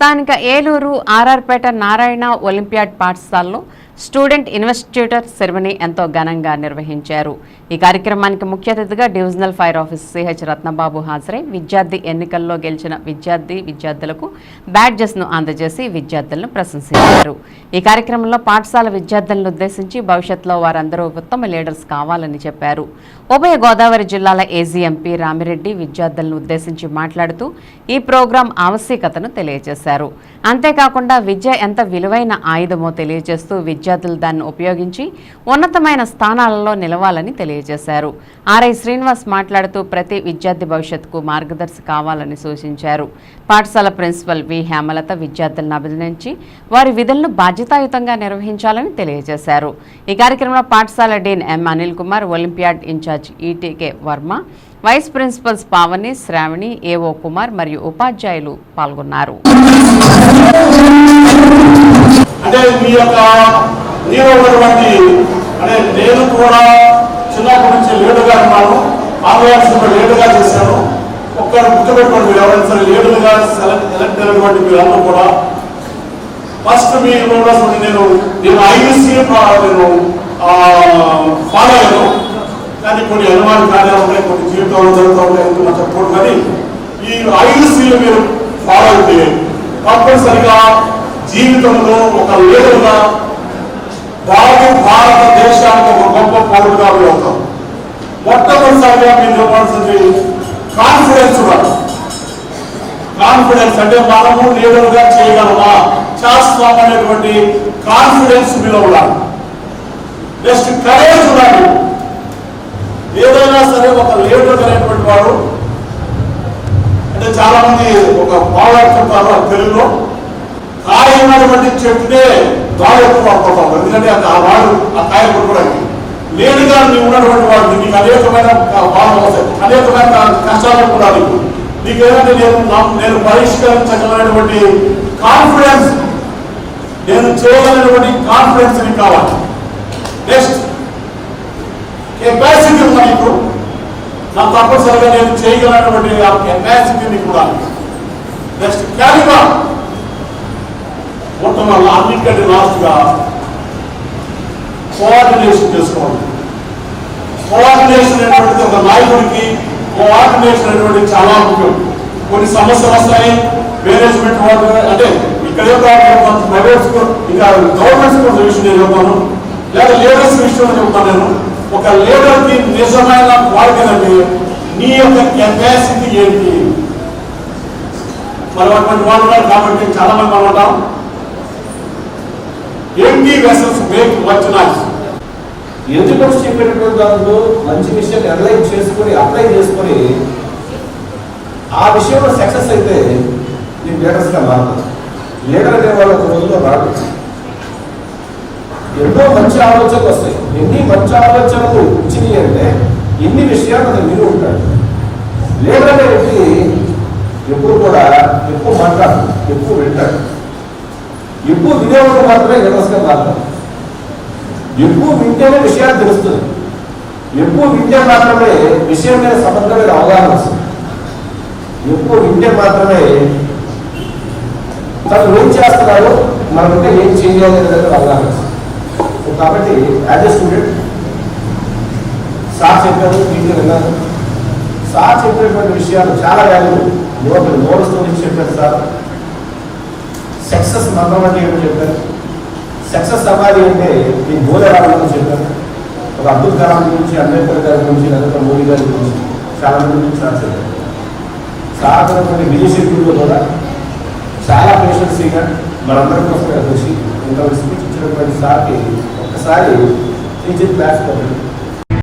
స్థానిక ఏలూరు ఆర్ఆర్పేట నారాయణ ఒలింపియాడ్ పాఠశాలలో student investiture ceremony ఎంతో ఘనంగా నిర్వహించారు. ఈ కార్యక్రమానికి ముఖ్య అతిథిగా divisional fire office CH Ratnababu హాజరై విద్యార్థి ఎన్నికల్లో గెలిచిన విద్యార్థి విద్యార్థులకు బ్యాడ్జెస్ను అందజేసి విద్యార్థులను ప్రశంసించారు. ఈ కార్యక్రమంలో పాఠశాల విద్యార్థులను ఉద్దేశించి భవిష్యత్తులో వారందరూ ఉత్తమ లీడర్స్ కావాలని చెప్పారు. ఉభయ గోదావరి జిల్లాల ఏజీఎంపీ రామిరెడ్డి విద్యార్థులను ఉద్దేశించి మాట్లాడుతూ ఈ ప్రోగ్రాం ఆవశ్యకతను తెలియజేశారు. అంతేకాకుండా విద్య ఎంత విలువైన ఆయుధమో తెలియజేస్తూ విద్యార్థులు దాన్ని ఉపయోగించి ఉన్నతమైన స్థానాలలో నిలవాలని తెలియజేశారు. ఆర్ఐ శ్రీనివాస్ మాట్లాడుతూ ప్రతి విద్యార్థి భవిష్యత్తుకు మార్గదర్శి కావాలని సూచించారు. పాఠశాల ప్రిన్సిపల్ వి హేమలత విద్యార్థులను అభినందించి వారి విధులను బాధ్యతాయుతంగా నిర్వహించాలని తెలియజేశారు. ఈ కార్యక్రమంలో పాఠశాల dean M Anil Kumar Olympiad incharge ETK Varma vice principals Pavani Sravani AO Kumar మరియు ఉపాధ్యాయులు పాల్గొన్నారు. అంటే మీ యొక్క నీలో ఉన్నటువంటి అంటే నేను కూడా చిన్నప్పటి నుంచి లేడుగా ఉన్నాను. ఆంధ్రప్రదేశ్ లీడర్గా చేశాను. ఒక్కరు గుర్తుపెట్టుకోండి మీరు ఎవరైనా సరే లీడర్గా సెలెక్ట్ సెలెక్ట్ అయినటువంటి మీరు కూడా. ఫస్ట్ మీరు ఉన్నటువంటి నేను నేను ఐబీసీ నేను ఫాలో అయ్యాను కానీ కొన్ని అనుమాన కార్యాలు ఉంటాయి కొన్ని జీవితంలో జరుగుతూ ఉంటాయి ఎందుకు మనం చెప్పకూడదు. కానీ ఈ ఐదు సీలు మీరు ఫాలో అయితే తప్పనిసరిగా జీవితంలో ఒక లీడర్గా బాబు భారతదేశానికి ఒక గొప్ప పౌరుడుగా అవుతాం మొట్టమొదటిసారిగా మీరు చెప్పాల్సింది కాన్ఫిడెన్స్ కాన్ఫిడెన్స్ అంటే మనము లీడర్గా చేయగలమా? చేస్తాం అనేటువంటి కాన్ఫిడెన్స్ మీలో ఉండాలి. నెక్స్ట్ కరేజ్ ఉండాలి. ఏదైనా సరే ఒక లీడర్ అనేటువంటి వాడు అంటే చాలా మంది ఒక పాడాడుతుంటారు ఆ తెలుగులో. కాయ ఉన్నటువంటి చెట్టునే గాలి ఎక్కువ పడిపోతాం ఎందుకంటే ఆ వాడు ఆ కాయ పడుకోవడానికి లేనిగా నీవు ఉన్నటువంటి వాడు నీకు అనేకమైన బాధలు వస్తాయి. అనేకమైన కష్టాలు కూడా నీకు. నీకు ఏదంటే నేను నాకు- నేను పరిష్కరించగలనటువంటి కాన్ఫిడెన్స్ నేను చేయగలిగినటువంటి కాన్ఫిడెన్స్ నీకు కావాలి. నెక్స్ట్ కెపాసిటీ ఉంది నీకు? నాకు తప్పనిసరిగా నేను చేయగలనటువంటి ఆ కెపాసిటీ నీకు కూడా. నెక్స్ట్ క్యాలిబర్ మొట్టమొదటి అన్నిటికంటే లాస్ట్గా కోఆర్డినేషన్ చేసుకోవాలి. కోఆర్డినేషన్ అనేటువంటిది ఒక నాయకుడికి కోఆర్డినేషన్ అనేటువంటిది చాలా ముఖ్యం. కొన్ని సమస్యలు వస్తాయి మేనేజ్మెంట్ వాళ్ళు అంటే ఇక్కడే కాదు ప్రైవేట్ స్కూల్ ఇంకా గవర్నమెంట్ స్కూల్స్ విషయం నేను చెప్తాను. లేదా లీడర్స్ విషయంలో చెప్తాను నేను. ఒక లీడర్కి నిజమైన క్వాలిటీ అంటే నీ యొక్క కెపాసిటీ ఏంటి? మరి అటువంటి వాళ్ళు ఉన్నారు కాబట్టి చాలా మంది మనం ఉంటాం. Empty vessels make much noise ఎందుకు చెప్పినటువంటి దాంట్లో మంచి విషయాన్ని అనలైజ్ చేసుకొని అప్లై చేసుకొని ఆ విషయంలో సక్సెస్ అయితే నీ లీడర్స్గా మారదు లీడర్ అనే వాళ్ళు ఒక రోజులో రాదు ఎన్నో మంచి ఆలోచనలు వస్తాయి. ఎన్ని మంచి ఆలోచనలు వచ్చినాయి అంటే ఎన్ని విషయాలు అతను మీరు ఉంటాడు. లీడర్ అనే వ్యక్తి ఎప్పుడు కూడా ఎక్కువ మాట్లాడు ఎక్కువ వింటాడు. ఎక్కువ వినేవాడు మాత్రమే లీడర్స్గా మారుతాడు ఎక్కువ వింటేనే విషయాలు తెలుస్తుంది. ఎక్కువ వింటే మాత్రమే విషయం మీద సమగ్రమైన అవగాహన వస్తుంది. ఎక్కువ వింటే మాత్రమే తను ఏం చేస్తున్నారో మనకుంటే ఏం చేయాలి అనేది అవగాహన వస్తుంది. కాబట్టి యాజ్ ఎ స్టూడెంట్ సార్ చెప్పారు వీటిని విన్నాను సార్ చెప్పినటువంటి విషయాలు చాలా వాల్యూ నోట్ నోట్స్ గురించి చెప్పారు సార్. సక్సెస్ మంత్రం అంటే ఏమో చెప్పారు. సక్సెస్ అవ్వాలి అంటే ఈ గోల రావాలని చెప్పారు. ఒక అబ్దుల్ కలాం గురించి అంబేద్కర్ గారి గురించి నరేంద్ర మోడీ గారి గురించి చాలా మంది గురించి సార్ చెప్పారు. సాధారణటువంటి విజయశక్తుల్లో కూడా చాలా పేషెన్సీగా మనందరి కోసం కృషి ఇంకా స్పీచ్ ఇచ్చినటువంటి సార్కి ఒక్కసారి టీచర్ క్లాస్ కాబట్టి